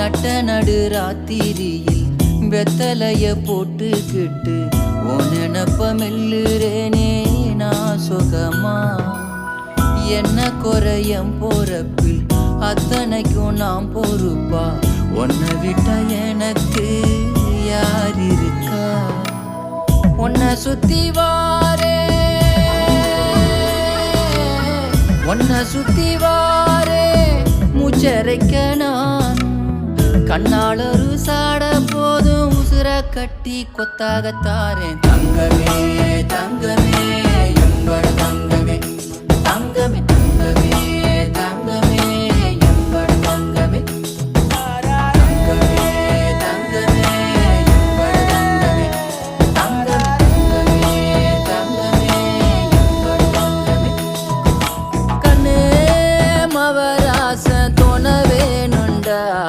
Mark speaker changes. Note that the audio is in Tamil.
Speaker 1: நட்ட நடு ராத்திரியில் வெத்தலைய போட்டுக்கிட்டு உன் நினப்ப மெல்லுறேனே நான் சுகமா? என்ன குறையம் போறப்பில் அத்தனைக்கும் நாம் பொறுப்பா? உன்னை விட்டா எனக்கு யார் இருக்கா உன்னை சுத்தி வாரே உன்னை சுத்தி வாரே மூச்சரைக்க நான் கண்ணாளரு சாட போதும் உசுர கட்டி கொத்தாக தாரேன். தங்க